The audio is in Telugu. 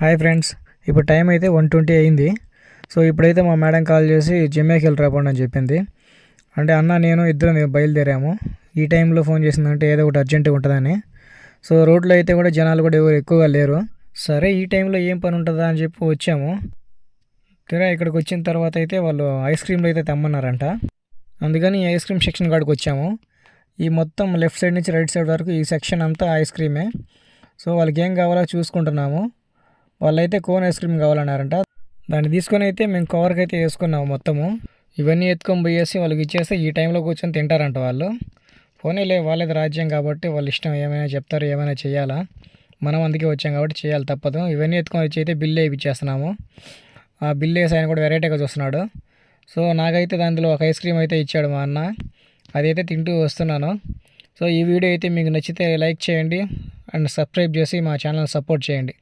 హాయ్ ఫ్రెండ్స్ ఇప్పుడు టైం అయితే వన్ ట్వంటీ అయింది. సో ఇప్పుడైతే మా మేడం కాల్ చేసి జిమ్కి వెళ్ళి రాబోండి అని చెప్పింది. అంటే అన్న నేను ఇద్దరం బయలుదేరాము. ఈ టైంలో ఫోన్ చేసిందంటే ఏదో ఒకటి అర్జెంటుగా ఉంటుందని. సో రోడ్లో అయితే కూడా జనాలు కూడా ఎవరు ఎక్కువగా లేరు. సరే ఈ టైంలో ఏం పని ఉంటుందా అని చెప్పి వచ్చాము. తీరా ఇక్కడికి వచ్చిన తర్వాత అయితే వాళ్ళు ఐస్ క్రీమ్లు అయితే తెమ్మన్నారంట. అందుకని ఈ ఐస్ క్రీమ్ సెక్షన్ కాడికి వచ్చాము. ఈ మొత్తం లెఫ్ట్ సైడ్ నుంచి రైట్ సైడ్ వరకు ఈ సెక్షన్ అంతా ఐస్ క్రీమే సో వాళ్ళకి ఏం కావాలో చూసుకుంటున్నాము. వాళ్ళైతే కోన్ ఐస్ క్రీమ్ కావాలన్నారంట. దాన్ని తీసుకొని అయితే మేము కవర్కి అయితే వేసుకున్నాము మొత్తము. ఇవన్నీ ఎత్తుకొని పోయేసి వాళ్ళకి ఇచ్చేస్తే ఈ టైంలో కూర్చొని తింటారంట వాళ్ళు. పోనీలే వాళ్ళది రాజ్యం కాబట్టి వాళ్ళ ఇష్టం ఏమైనా చెప్తారు ఏమైనా చేయాలా? మనం అందుకే వచ్చాం కాబట్టి చేయాలి తప్పదు. ఇవన్నీ ఎత్తుకొని వచ్చి అయితే బిల్లు వేయించేస్తున్నాము ఆ బిల్లు వేసి ఆయన కూడా వెరైటీగా చూస్తున్నాడు. సో నాకైతే దాంట్లో ఒక ఐస్ క్రీమ్ అయితే ఇచ్చాడు మా అన్న. అదైతే తింటూ వస్తున్నాను. సో ఈ వీడియో అయితే మీకు నచ్చితే లైక్ చేయండి అండ్ సబ్స్క్రైబ్ చేసి మా ఛానల్ సపోర్ట్ చేయండి.